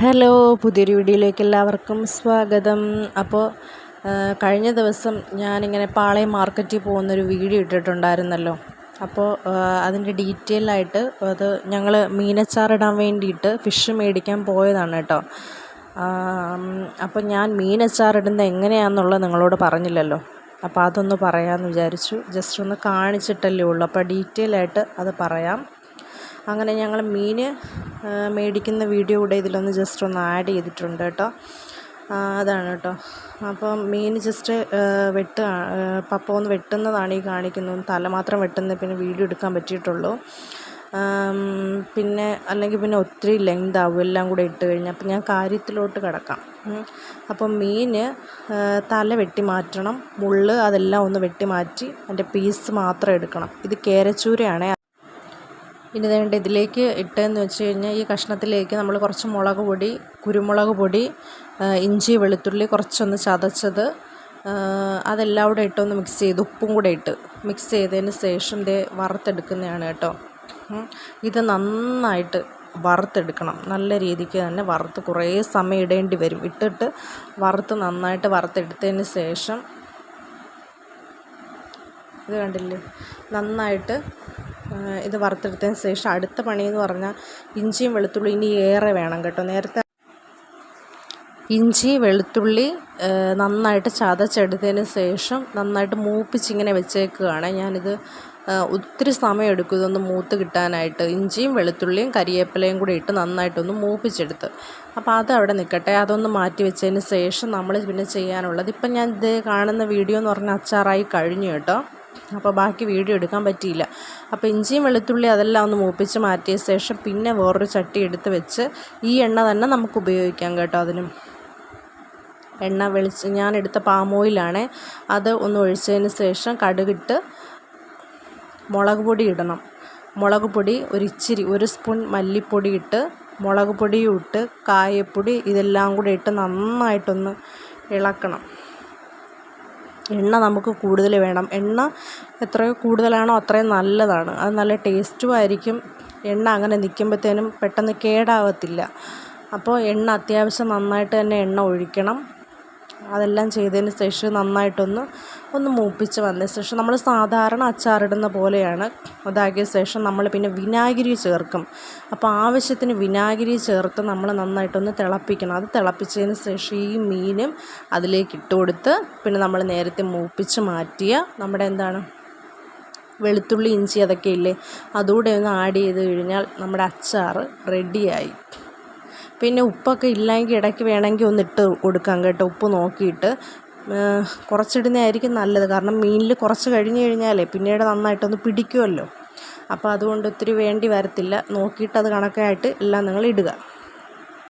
Hello പുതിയൊരു വീഡിയോയിലേക്ക് എല്ലാവർക്കും സ്വാഗതം. അപ്പോൾ കഴിഞ്ഞ ദിവസം ഞാനിങ്ങനെ പാളയം മാർക്കറ്റിൽ പോകുന്നൊരു വീഡിയോ ഇട്ടിട്ടുണ്ടായിരുന്നല്ലോ. അപ്പോൾ അതിന്റെ ഡീറ്റെയിൽ ആയിട്ട് അത് ഞങ്ങൾ മീനച്ചാറിടാൻ വേണ്ടിയിട്ട് ഫിഷ് മേടിക്കാൻ പോയതാണ് കേട്ടോ. അപ്പോൾ ഞാൻ മീനച്ചാറിടുന്നത് എങ്ങനെയാണെന്നുള്ളത് നിങ്ങളോട് പറഞ്ഞില്ലല്ലോ. അപ്പോൾ അതൊന്ന് പറയാമെന്ന് വിചാരിച്ചു. ജസ്റ്റ് ഒന്ന് കാണിച്ചിട്ടല്ലേ ഉള്ളൂ. അപ്പോൾ ഡീറ്റെയിൽ ആയിട്ട് അത് പറയാം. അങ്ങനെ ഞങ്ങൾ മീൻ മേടിക്കുന്ന വീഡിയോ കൂടെ ഇതിലൊന്ന് ജസ്റ്റ് ഒന്ന് ആഡ് ചെയ്തിട്ടുണ്ട് കേട്ടോ. അതാണ് കേട്ടോ. അപ്പം മീൻ ജസ്റ്റ് വെട്ട് ഒന്ന് വെട്ടുന്നതാണ് ഈ കാണിക്കുന്നത്. തല മാത്രം വെട്ടുന്നത് പിന്നെ വീഡിയോ എടുക്കാൻ പറ്റിയിട്ടുള്ളൂ. പിന്നെ അല്ലെങ്കിൽ പിന്നെ ഒത്തിരി ലെങ്ത് ആവും. എല്ലാം കൂടെ ഇട്ട് കഴിഞ്ഞാൽ അപ്പം ഞാൻ കാര്യത്തിലോട്ട് കിടക്കാം. അപ്പം മീൻ തല വെട്ടി മാറ്റണം. മുള്ള് അതെല്ലാം ഒന്ന് വെട്ടി മാറ്റി അതിന്റെ പീസ് മാത്രം എടുക്കണം. ഇത് കേരച്ചൂരയാണ്. ഇനി വേണ്ട ഇതിലേക്ക് ഇട്ടതെന്ന് വെച്ച് കഴിഞ്ഞാൽ ഈ കഷ്ണത്തിലേക്ക് നമ്മൾ കുറച്ച് മുളക് പൊടി കുരുമുളക് പൊടി ഇഞ്ചി വെളുത്തുള്ളി കുറച്ചൊന്ന് ചതച്ചത് അതെല്ലാം കൂടെ ഇട്ടൊന്ന് മിക്സ് ചെയ്ത് ഉപ്പും കൂടെ ഇട്ട് മിക്സ് ചെയ്തതിന് ശേഷം ഇത് വറുത്തെടുക്കുന്നതാണ് കേട്ടോ. ഇത് നന്നായിട്ട് വറുത്തെടുക്കണം. നല്ല രീതിക്ക് തന്നെ വറുത്ത് കുറേ സമയം ഇടേണ്ടി വരും. ഇട്ടിട്ട് വറുത്ത് നന്നായിട്ട് വറുത്തെടുത്തതിന് ശേഷം ഇത് കണ്ടില്ലേ? നന്നായിട്ട് ഇത് വറുത്തെടുത്തതിന് ശേഷം അടുത്ത പണി എന്ന് പറഞ്ഞാൽ ഇഞ്ചിയും വെളുത്തുള്ളി ഇനി ഏറെ വേണം കേട്ടോ. നേരത്തെ ഇഞ്ചി വെളുത്തുള്ളി നന്നായിട്ട് ചതച്ചെടുത്തതിന് ശേഷം നന്നായിട്ട് മൂപ്പിച്ചിങ്ങനെ വെച്ചേക്കുകയാണ്. ഞാനിത് ഒത്തിരി സമയം എടുക്കും ഇതൊന്ന് മൂത്ത് കിട്ടാനായിട്ട്. ഇഞ്ചിയും വെളുത്തുള്ളിയും കരിയേപ്പിലയും കൂടി ഇട്ട് നന്നായിട്ടൊന്ന് മൂപ്പിച്ചെടുത്ത്. അപ്പോൾ അത് അവിടെ നിൽക്കട്ടെ അതൊന്ന് മാറ്റി വെച്ചതിന് ശേഷം നമ്മൾ പിന്നെ ചെയ്യാനുള്ളത്. ഇപ്പം ഞാൻ ഇത് കാണുന്ന വീഡിയോ എന്ന് പറഞ്ഞാൽ അച്ചാറായി കഴിഞ്ഞു കേട്ടോ. അപ്പോൾ ബാക്കി വീഡിയോ എടുക്കാൻ പറ്റിയില്ല. അപ്പോൾ ഇഞ്ചിയും വെളുത്തുള്ളി അതെല്ലാം ഒന്ന് മൂപ്പിച്ച് മാറ്റിയ ശേഷം പിന്നെ വേറൊരു ചട്ടി എടുത്ത് വെച്ച് ഈ എണ്ണ തന്നെ നമുക്ക് ഉപയോഗിക്കാം കേട്ടോ അതിനും. എണ്ണ വെളിച്ച് ഞാൻ എടുത്ത പാം ഓയിലാണ് അത് ഒന്ന് ഒഴിച്ചതിന് ശേഷം കടുകിട്ട് മുളക് പൊടി ഇടണം. മുളക് പൊടി ഒരു ഇച്ചിരി ഒരു സ്പൂൺ മല്ലിപ്പൊടി ഇട്ട് മുളക് പൊടിയും ഇട്ട് കായപ്പൊടി ഇതെല്ലാം കൂടി ഇട്ട് നന്നായിട്ടൊന്ന് ഇളക്കണം. എണ്ണ നമുക്ക് കൂടുതൽ വേണം. എണ്ണ എത്രയോ കൂടുതലാണോ അത്രയും നല്ലതാണ്. അത് നല്ല ടേസ്റ്റും ആയിരിക്കും. എണ്ണ അങ്ങനെ നിൽക്കുമ്പോഴത്തേനും പെട്ടെന്ന് കേടാവത്തില്ല. അപ്പോൾ എണ്ണ അത്യാവശ്യം നന്നായിട്ട് തന്നെ എണ്ണ ഒഴിക്കണം. അതെല്ലാം ചെയ്തതിന് ശേഷം നന്നായിട്ടൊന്ന് ഒന്ന് മൂപ്പിച്ച് വന്നതിന് ശേഷം നമ്മൾ സാധാരണ അച്ചാറിടുന്ന പോലെയാണ്. അതാക്കിയ ശേഷം നമ്മൾ പിന്നെ വിനാഗിരി ചേർക്കും. അപ്പോൾ ആവശ്യത്തിന് വിനാഗിരി ചേർത്ത് നമ്മൾ നന്നായിട്ടൊന്ന് തിളപ്പിക്കണം. അത് തിളപ്പിച്ചതിന് ശേഷം ഈ മീനും അതിലേക്ക് ഇട്ട് കൊടുത്ത് പിന്നെ നമ്മൾ നേരത്തെ മൂപ്പിച്ച് മാറ്റിയ നമ്മുടെ എന്താണ് വെളുത്തുള്ളി ഇഞ്ചി അതൊക്കെ ഇല്ലേ അതുകൂടെ ഒന്ന് ആഡ് ചെയ്ത് കഴിഞ്ഞാൽ നമ്മുടെ അച്ചാർ റെഡിയായി പിന്നെ ഉപ്പൊക്കെ ഇല്ലെങ്കിൽ ഇടയ്ക്ക് വേണമെങ്കിൽ ഒന്ന് ഇട്ട് കൊടുക്കാം കേട്ടോ. ഉപ്പ് നോക്കിയിട്ട്. കുറച്ചിടുന്നതായിരിക്കും നല്ലത്. കാരണം മീനിൽ കുറച്ച് കഴിഞ്ഞ് കഴിഞ്ഞാലേ പിന്നീട് നന്നായിട്ടൊന്ന് പിടിക്കുമല്ലോ. അപ്പോൾ അതുകൊണ്ട് ഒത്തിരി വേണ്ടി വരത്തില്ല. നോക്കിയിട്ട് അത് കണക്കായിട്ട് എല്ലാം നിങ്ങൾ ഇടുക.